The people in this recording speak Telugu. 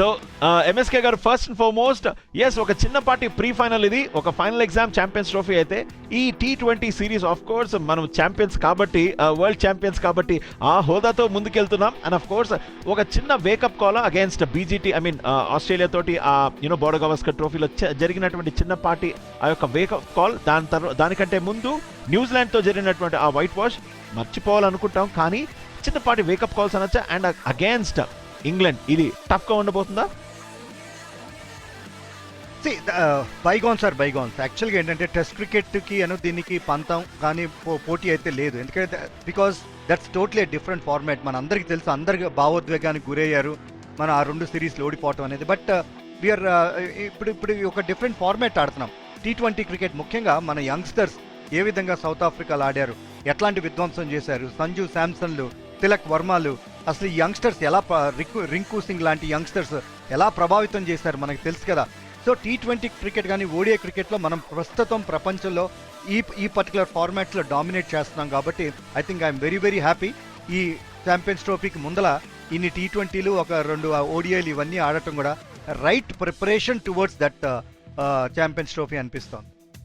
సో ఎంఎస్కే uh, గారు ఫస్ట్ అండ్ ఫార్మోస్ట్ ఎస్ ఒక చిన్నపాటి ప్రీ ఫైనల్ ఇది. ఒక ఫైనల్ ఎగ్జామ్ ఛాంపియన్స్ ట్రోఫీ అయితే ఈ T twenty series of course మనం ఛాంపియన్స్ కాబట్టి uh, వరల్డ్ ఛాంపియన్స్ కాబట్టి ఆ హోదాతో ముందుకెళ్తున్నాం. అండ్ ఆఫ్ కోర్స్ ఒక చిన్న wake up call against BGT I mean Australia తోటి ఆ యూనో బోర్డర్ గవస్కర్ ట్రోఫీలో జరిగినటువంటి చిన్నపాటి ఆ యొక్క వేకప్ కాల్ దాని తర్వాత దానికంటే ముందు న్యూజిలాండ్తో జరిగినటువంటి ఆ వైట్ వాష్ మర్చిపోవాలనుకుంటాం. కానీ చిన్నపాటి వేకప్ కాల్స్ అనొచ్చా? And against uh, England. ఇది టఫ్గా ఉండబోతుందా? బైగాన్స్ ఆర్ బైగాన్స్ యాక్చువల్గా ఏంటంటే టెస్ట్ క్రికెట్కి అను దీనికి పంతం కానీ పో- పోటీ అయితే లేదు. ఎందుకంటే because that's totally different format మన అందరికీ తెలుసు అందరికి భావోద్వేగానికి గురయ్యారు. మన ఆ రెండు సిరీస్లు ఓడిపోవటం అనేది. బట్ వీఆర్ uh, uh, ఇప్పుడు ఇప్పుడు ఒక డిఫరెంట్ ఫార్మాట్ ఆడుతున్నాం. టీ ట్వంటీ క్రికెట్ ముఖ్యంగా మన యంగ్స్టర్స్ ఏ విధంగా సౌత్ ఆఫ్రికాలో ఆడారు? ఎట్లాంటి విధ్వంసం చేశారు? సంజు శాంసన్లు తిలక్ వర్మలు అసలు ఈ యంగ్స్టర్స్ ఎలా ప్ర- రింకు సింగ్ లాంటి యంగ్స్టర్స్ ఎలా ప్రభావితం చేశారు మనకు తెలుసు కదా. సో టీ ట్వంటీ క్రికెట్ కానీ ఓడిఐ క్రికెట్లో మనం ప్రస్తుతం ప్రపంచంలో ఈ ఈ పర్టికులర్ ఫార్మాట్స్లో డామినేట్ చేస్తున్నాం కాబట్టి I think I'm very very happy. ఈ ఛాంపియన్స్ ట్రోఫీకి ముందల ఇన్ని టీ ట్వంటీలు ఒక రెండు ఓడిఐలు ఇవన్నీ ఆడటం కూడా right preparation towards that champions trophy అనిపిస్తోంది.